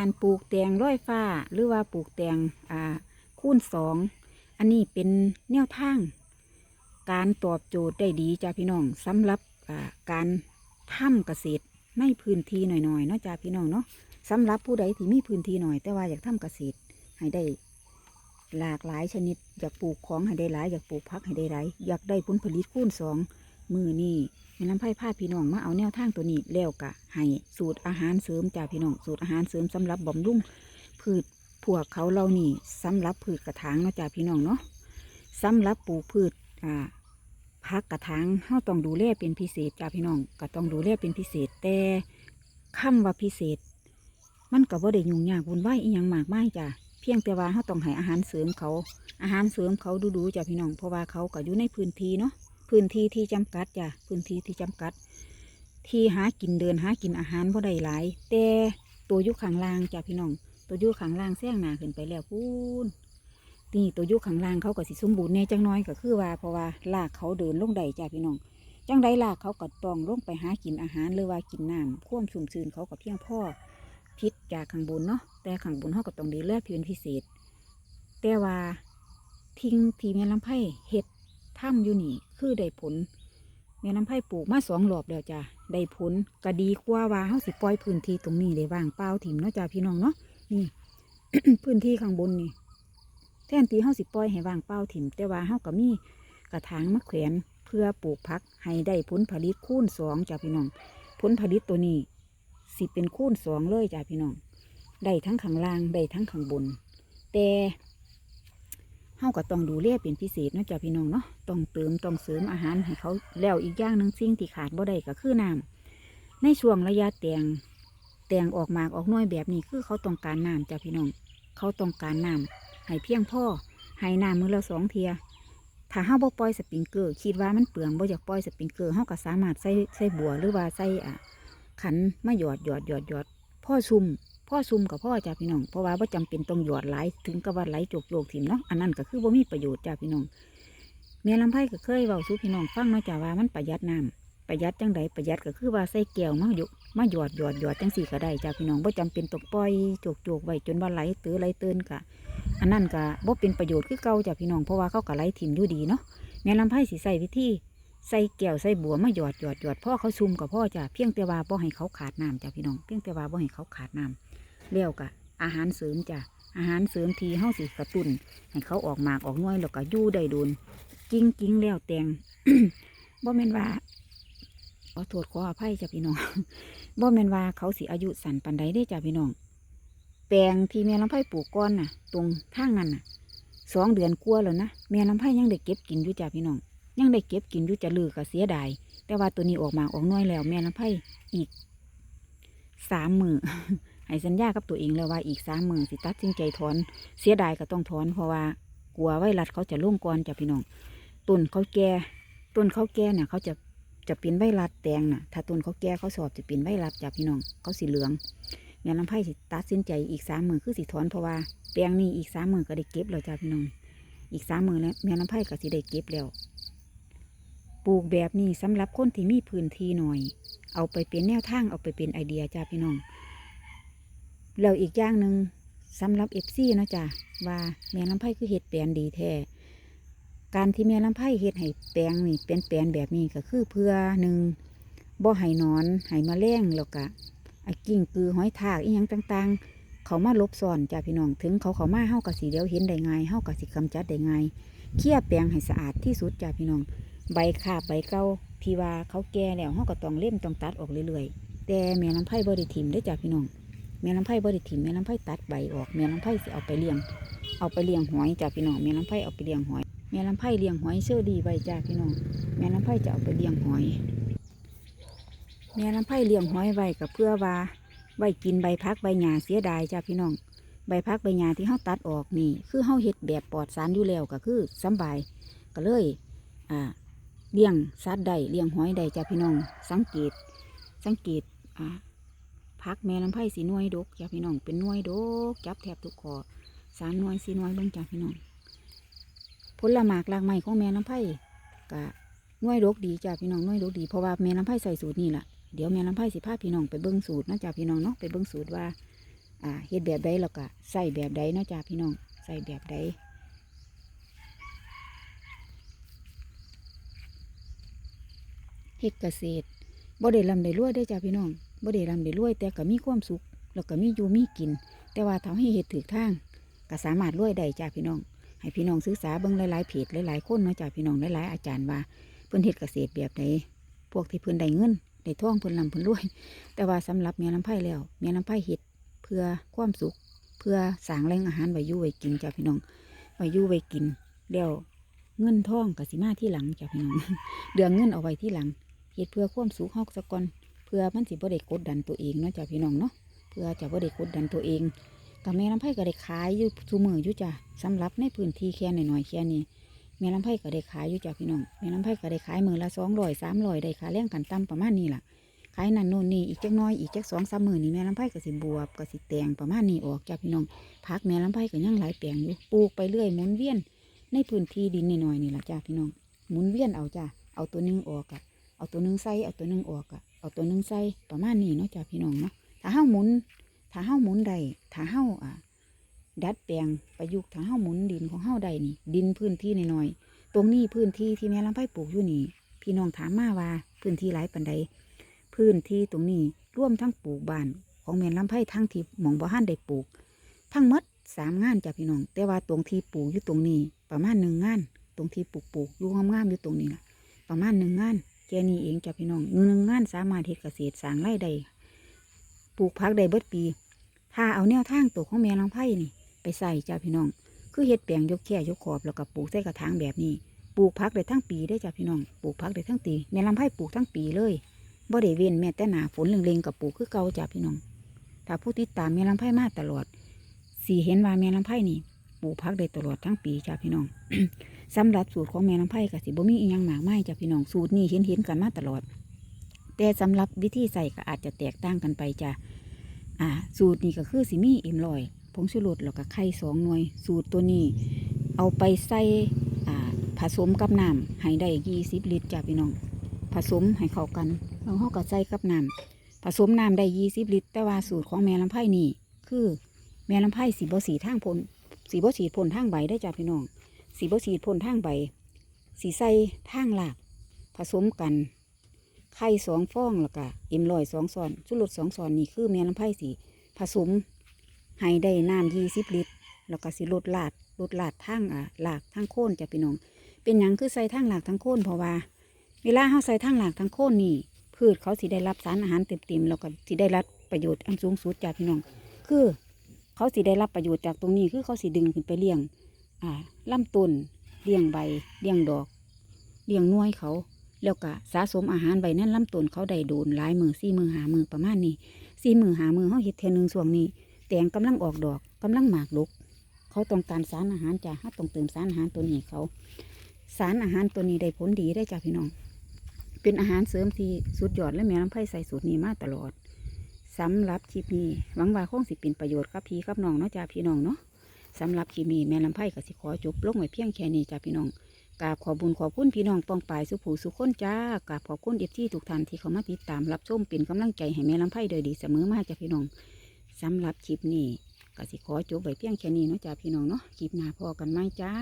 การปลูกแตงร้อยฟ้า หรือว่าปลูกแตงอ่าคูณสองอันนี้เป็นแนวทาง การตอบโจทย์ได้ดีจ้าพี่น้องสำหรับอ่าการทำเกษตรในพื้นที่หน่อยๆเนาะจ้าพี่น้องเนาะสำหรับผู้ใดที่มีพื้นที่หน่อย แต่ว่าอยากทำเกษตรให้ได้หลากหลายชนิด อยากปลูกของให้ได้หลาย อยากปลูกผักให้ได้หลายอยากได้ผลผลิตคูณสองมือนี่ แม่น้ำไผ่พาพี่น้องมาเอาแนวทางตัวนี้แล้วกะให้สูตรอาหารเสริมจ้าพี่น้องสูตรอาหารเสริมสำหรับบำรุงพืชพวกเขาเรานี่สำหรับพืชกระถางเนาะจ้าพี่น้องเนาะสำหรับปลูกพืชอ่าพักกระถางเฮาต้องดูแลเป็นพิเศษจ้าพี่น้องก็ต้องดูแลเป็นพิเศษแต่คำว่าพิเศษ มันก็บ่ได้ยุ่งยากวุ่นวายอีหยังมากมายจ้ะเพียงแต่ว่าเฮาต้องให้อาหารเสริมเขาอาหารเสริมเขาดูๆจ้ะพี่น้องเพราะว่าเขาก็อยู่ในพื้นที่เนาะ พื้นที่ที่จำกัดจ้ะพื้นที่ที่จำกัด ที่หากินเดินหากินอาหารบ่ได้หลาย แต่ตัวยุคข้างล่างจ้ะพี่น้อง ตัวยุคข้างล่างแซงหนาขึ้นไปแล้วพูนนี่ตัวยุคข้างล่างเขาก็สิสมบูรณ์แน่จังน้อยก็คือว่าเพราะว่าลากเขาเดินลงใดจ้าพี่น้องจังใดลากเขาก็ต้องลงไปหากินอาหารหรือว่ากินน้ำข่วามชุ่มชื้นเขาก็เพียงพ่อพิษจากข้างบนเนาะแต่ข้างบนเขาก็ต้องดูแลเป็นพิเศษ แต่ว่าทิ้งที่แม่ลำไผ่เห็ด ถ้ำอยู่นี่คือได้ผลแม่ลำไผ่ปลูกมาสองรอบแล้วจ้ะได้ผลก็ดีกว่าว่าเขาสิปล่อยพื้นที่ตรงนี้ได้ว่างเปล่าถิ่มเนาะจ้าพี่น้องเนาะนี่ พื้นที่ข้างบนนี่แทนที่เฮาสิปล่อยให้ว่างเปล่าถิ่มแต่ว่าเฮาก็มีกระถางมะแขวนเพื่อปลูกผักให้ได้ผลผลิตคูณสองจ้าพี่น้อง ผลผลิตตัวนี้สิเป็นคูณสองเลยจ้าพี่น้องได้ทั้งข้างล่างได้ทั้งข้างบน แต่ เฮาก็ต้องดูแลเป็นพิเศษนะจ้าพี่น้องเนาะต้องเติมต้องเสริมอาหารให้เขาแล้วอีกอย่างหนึ่งสิ่งที่ขาดบ่ได้ก็คือน้ำในช่วงระยะแตงแตงออกหมากออกน้อยแบบนี้คือเขาต้องการน้ำจ้าพี่น้อง เขาต้องการน้ำให้เพียงพ่อให้น้ำมือละสองเทียถ้าเฮาบ่ปล่อยสปริงเกอร์คิดว่ามันเปลืองบ่อยากปล่อยสปริงเกอร์เฮาก็สามารถใส่ใส่บัวหรือว่าใส่อะขันมาหยอดหยอดหยอดหยอดพ่อซุ่ม พ่อซุ่มกับพ่อจ้าพี่น้อง เพราะว่าบ่จำเป็นต้องหยอดไหลถึงกับว่าไหลโจกโจกถิ่มเนาะ อันนั้นก็คือบ่มีประโยชน์จ้าพี่น้องแม่ลำไผ่ก็เคยเว้าสู่พี่น้องฟังเนาะจ้าว่ามันประหยัดน้ำประหยัดจังใดประหยัดก็คือว่าใส่แก้วมาอยู่มาหยอดหยอดหยอดจังสี่ก็ได้จ้าพี่น้องบ่จำเป็นต้องปล่อยโจกโจกไว้จนว่าไหลตื้อไหลตือนกะอันนั้นก็บ่เป็นประโยชน์คือเก่าจ้ะพี่น้องเพราะว่าเขาก็ไหลถิ่มอยู่ดีเนาะแม่ลำไผ่สิใส่วิธีใส่แก้วใส่บัวมาหยอดหยอดหยอดพ่อเขาซุ่มกับพ่อจ้ะเพียงแต่ว่าบ่ให้เขาขาดน้ำจ้ะพี่น้องเพียงแต่ว่าบ่ให้เขาขาดน้ำ แล้วก็อาหารเสริมจ้ะอาหารเสริมทีเฮาสิกระตุนให้เขาออกหมากออกน่วยแล้วก็ยู่ได้โดนกิ้งกิ้งแล้วแตงบ่แม่นว่าขอโทษขออภัยจ้ะพี่น้องบ่แม่นว่าเขาสิอายุสั้นปานใดได้จ้ะพี่น้องแปลงที่แม่ลำไผ่ปลูกก้อนน่ะ ตรงทางนั้นน่ะสองเดือนกลัวแล้วนะแม่ลำไผ่ยังได้เก็บกินอยู่จ้าพี่น้องยังได้เก็บกินอยู่จะลือก็เสียดายแต่ว่าตัวนี้ออกมาออกน้อยแล้ว แม่ลำไผ่อีกสามมือ ให้สัญญากับตัวเองแล้วว่าอีกสามมือสิตัดสินใจถอน เสียดายก็ต้องถอนเพราะว่ากลัวไวรัสเขาจะล่วงก่อนจ้าพี่น้องต้นเขาแก่ต้นเขาแก่เนี่ยเขาจะจะเป็นไวรัสแตงน่ะ ถ้าต้นเขาแก่เขาสอบจะเป็นไวรัสจ้าพี่น้องเขาสีเหลืองแม่ลำไผ่สิตัดสินใจอีกสามมือคือสิถอนเพราะว่าแปลงนี้อีกสามมือก็ได้เก็บแล้วจ้าพี่น้องอีกสามมือแล้วแม่ลำไผ่ก็สิได้เก็บแล้วปลูกแบบนี้สำหรับคนที่มีพื้นที่หน่อย เอาไปเป็นแนวทางเอาไปเป็นไอเดียจ้าพี่น้อง แล้วอีกอย่างหนึ่งสำหรับเอฟซีนะจ้ะว่าแม่ลำไผ่คือเห็ดแปลนดีแท้การที่แม่ลำไผ่เห็ดให้แปลงนี่เป็นแปลนแบบนี้ก็คือเพื่อหนึ่งบ่ให้นอนให้แมลงแล้วก็ไอ้กิ่งกือหอยทากอีหยังต่าง ๆ เขามาลบซ่อนจ้าพี่น้องถึงเขาเขามาเฮากะสีเดียวเห็นได้ง่ายเฮากะสิกำจัดได้ง่ายเคี่ยแปลงให้สะอาดที่สุดจ้าพี่น้อง ใบขาบใบเก่าที่ว่าเขาแก่แล้วเฮาก็ต้องเล่มต้องตัดออกเรื่อยๆแต่แม่ลำไผ่บ่ได้ถิ่มได้จ้าพี่น้อง แม่ลำไผ่บ่ได้ถิ่มแม่ลำไผ่ตัดใบออกแม่ลำไผ่สิเอาไปเลี้ยง เอาไปเลี้ยงหอยจ้าพี่น้องแม่ลำไผ่เอาไปเลี้ยงหอยแม่ลำไผ่เลี้ยงหอยเชื่อดีไว้จ้าพี่น้องแม่ลำไผ่จะเอาไปเลี้ยงหอยแม่ลำไผ่เลี้ยงหอยไว้ก็เพื่อว่าไว้กินใบพักใบหญ้าเสียดายจ้าพี่น้อง ใบพักใบหญ้าที่เฮาตัดออกนี่ คือเฮาเฮ็ดแบบปลอดสารอยู่แล้วก็คือสบายก็เลยอ่าเลี้ยงสัตว์ได้เลี้ยงหอยได้จ้าพี่น้อง สังเกต สังเกตอ่า พักแม่ลำไผ่สีน่วยดกจ้าพี่น้องเป็นน่วยดกจับแทบทุกคอสามน่วยสี่น่วยเบิ่งจ้าพี่น้องผลละหมากรากไม้ของแม่ลำไผ่ก็หน่วยดกดีจ้าพี่น้องน่วยดกดีเพราะว่าแม่ลำไผ่ใส่สูตรนี่แหละเดี๋ยวแม่ลำไผ่สิพาพี่น้องไปเบิ้งสูตรเนาะจ้าพี่น้องเนาะไปเบิ้งสูตรว่าอ่าเฮ็ดแบบใดแล้วก็ใส่แบบใดเนาะจ้าพี่น้องใส่แบบใดเฮ็ดเกษตรบ่ได้ร่ำได้รั่วได้จ้าพี่น้อง บ่ได้ร่ำได้รวย แต่ก็มีความสุข แล้วก็มีอยู่มีกิน แต่ว่าถ้าให้เฮ็ดถูกทางก็สามารถรวยได้จ้าพี่น้อง ให้พี่น้องศึกษาเบิ่งหลายๆเพจหลายๆคนเนาะจ้าพี่น้องหลายๆอาจารย์ว่าเพิ่นเฮ็ดเกษตรแบบใดพวกที่เพิ่นได้เงินได้ทองเพิ่นร่ำเพิ่นรวย แต่ว่าสำหรับแม่ลำไผ่แล้วแม่ลำไผ่เฮ็ดเพื่อความสุข เพื่อสร้างแหล่งอาหารไว้อยู่ไว้กินจ้าพี่น้องไว้อยู่ไว้กินแล้วเงินทองก็สิมาที่หลังจ้าพี่น้อง เดืองเงินเอาไว้ที่หลังเฮ็ดเพื่อความสุขเฮาซะกอน พื่อมันสิบ่ได้กดดันตัวเองเนาะจ้าพี่น้องเนาะเพื่อจะบ่ได้กดดันตัวเองก็แม่ลำไผ่ก็ได้ขายอยู่ทุมืออยู่จ้าสำหรับในพื้นที่แค่น้อยๆแค่นี้แม่ลำไผ่ก็ได้ขายอยู่จ้าพี่น้องแม่ลำไผ่ก็ได้ขายมือละ200 300ได้ค่าแรงกันต่ำประมาณนี้ล่ะขายนั่นโน่นนี่อีกจักน้อยอีกจักสองสามหมื่นนี่แม่ลำไผ่ก็สิบวบก็สิแตงประมาณนี้ออกจาพี่น้องพักแม่ลำไผ่ก็ยังหลายแปลงอยู่ปลูกไปเรื่อยหมุนเวียนในพื้นที่ดินน้อยๆนี่แหละจ้าพี่น้องหมุนเวียนเอาจ้าเอาตัวนึงออกอะเอาตัวนึงใส่เอาตัวนึงออกอะ เอาตัวหนึงใส่ประมาณนี้เนาะจ้าพี่น้องเนาะถ้าเฮ้าหมุน ถ้าเฮ้าหมุนใดถ้าเฮ้าอะดัดแปลงประยุกต์ถ้าเฮ้าหมุนดินของเฮ้าใดนี่ ดินพื้นที่น้อยๆตรงนี้พื้นที่ที่แม่ลำไผ่ปลูกอยู่นี่ พี่น้องถามมาว่าพื้นที่หลายปันใดพื้นที่ตรงนี้ร่วมทั้งปลูกบ้าน ของแม่ลำไผ่ทั้งที่หมองบ่ฮันได้ปลูก ทั้งหมดสามงานจ้ะพี่น้อง แต่ว่าตรงที่ปลูกอยู่ตรงนี้ ประมาณหนึ่งงาน ตรงที่ปลูกปลูกอยู่งามๆอยู่ตรงนี้ล่ะ ประมาณหนึ่งงาน แค่นี้เองจ้ะพี่น้องหนึ่งงานสามารถเฮ็ดเกษตรสร้างรายได้ปลูกพักได้เบิดปี ถ้าเอาแนวทางตัวของแม่ลำไผ่นี่ ไปใส่จ้ะพี่น้อง คือเฮ็ดแปลงยกแค่ยกขอบแล้วก็ปลูกใส่กระถางแบบนี้ ปลูกพักได้ทั้งปีได้จ้ะพี่น้อง ปลูกพักได้ทั้งปีแม่ลำไผ่ปลูกทั้งปีเลย บ่ได้เว้นแม้แต่หนาฝนเล็งๆกับปลูกคือเก่าจ้ะพี่น้อง ถ้าผู้ติดตามแม่ลำไผ่มาตลอด สี่เห็นว่าแม่ลำไผ่นี่ ลูกพักได้ตลอดทั้งปีจ้ะพี่น้องสำหรับสูตรของแม่ลำไผ่ก็สิบ่มีอีหยังหมากไมายจ้ะพี่น้องสูตรนี้เห็นเห็นๆกันมาตลอด แต่สำหรับวิธีใส่ก็อาจจะแตกต่างกันไปจ้ะอ่า สูตรนี้ก็คือสิมีเอ็มลอยผงชูรสแล้วก็ไข่สองหน่วย สูตรตัวนี้ เอาไปใส่อ่าผสมกับน้ำให้ได้ยี่สิบลิตรจ้ะพี่น้อง ผสมให้เข้ากันแล้วเราก็ใส่กับน้ำผสมน้ำได้ยี่สิบลิตร แต่ว่าสูตรของแม่ลำไผ่นี่คือแม่ลำไผ่สีบสีทางพล สีบสีพลทางใบได้จ้ะพี่น้องสีบสีพลทางใบ สีใส่ทางหลากผสมกัน ไข่สองฟองแล้วก็เอ็มลอยสองซอนชุรสสองซอนนี่คือแม่ลำไผ่สีผสมให้ได้น้ำยี่สิบลิตร แล้วก็สิลดลาดลดลาดทางอะหลากทางโค่นจ้ะพี่น้อง เป็นหยังคือใส่ทางหลากทางโค่นเพราะว่า เวลาเขาใส่ทางหลากทางโค่นนี่พืชเขาสิได้รับสารอาหารเต็มๆแล้วก็สิได้รับประโยชน์อันสูงสุดจากพี่น้อง คือ เขาสิได้รับประโยชน์จากตรงนี้คือเขาสิดึงขึ้นไปเลี้ยง อ่าลำต้นเลี้ยงใบเลี้ยงดอกเลี้ยงน่วยเขา แล้วก็สะสมอาหารใบนั้นลำต้นเขาได้โดนหลายมือสี่มือหามือประมาณนี้สี่มือหามือเขาเห็ดเทอหนึงส่วงนี้ แตงกำลังออกดอกกำลังหมากดกเขาต้องการสารอาหารจ้ะเขาต้องเติมสารอาหารตัวนี้เขา สารอาหารตัวนี้ได้ผลดีได้จ้ะพี่น้อง เป็นอาหารเสริมที่สุดยอดและแม่ลำไผ่ใส่สูตรนี้มาตลอด สำหรับคลิปนี้หวังว่าคงสิเป็นประโยชน์กับพี่กับน้องเนาะจ้ะพี่น้องเนาะสำหรับคลิปนี้แม่ลำไผ่ก็สิขอจบลงไว้เพียงแค่นี้จ้ะพี่น้องกราบขอบุญขอบคุณพี่น้องปองปายสุผูสุขคนจ้ากราบขอบคุณเอฟที่ทุกท่านที่เขามาติดตามรับชมเป็นกำลังใจให้แม่ลำไผ่โดยดีเสมอมาจ้ะพี่น้องสำหรับคลิปนี้ก็สิขอจบไว้เพียงแค่นี้เนาะจ้ะพี่น้องเนาะคลิปหน้าพอกันไหมจ้า